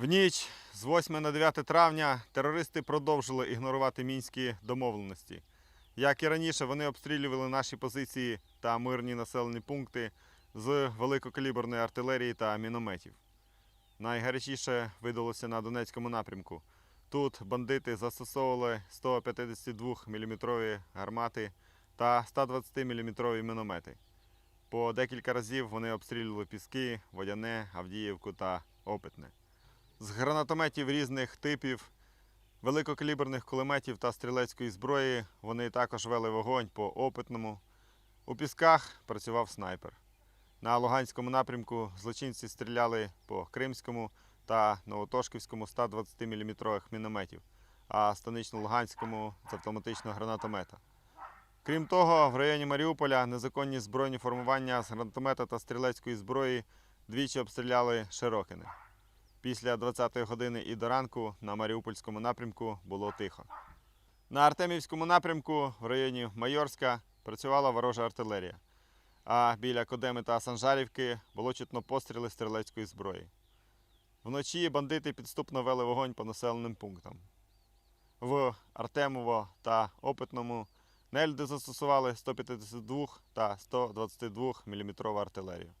В ніч з 8 на 9 травня терористи продовжили ігнорувати мінські домовленості. Як і раніше, вони обстрілювали наші позиції та мирні населені пункти з великокаліберної артилерії та мінометів. Найгарячіше видалося на Донецькому напрямку. Тут бандити застосовували 152 мм гармати та 120 мм міномети. По декілька разів вони обстрілювали Піски, Водяне, Авдіївку та Опитне. З гранатометів різних типів, великокаліберних кулеметів та стрілецької зброї вони також вели вогонь по опитному. У Пісках працював снайпер. На Луганському напрямку злочинці стріляли по Кримському та Новотошківському 120 мм мінометів, а станично-Луганському з автоматичного гранатомета. Крім того, в районі Маріуполя незаконні збройні формування з гранатомета та стрілецької зброї двічі обстріляли Широкине. Після 20-ї години і до ранку на Маріупольському напрямку було тихо. На Артемівському напрямку в районі Майорська працювала ворожа артилерія, а біля Кодеми та Санжарівки було чутно постріли стрілецької зброї. Вночі бандити підступно вели вогонь по населеним пунктам. В Артемово та Опитному нельди застосували 152 та 122 мм артилерію.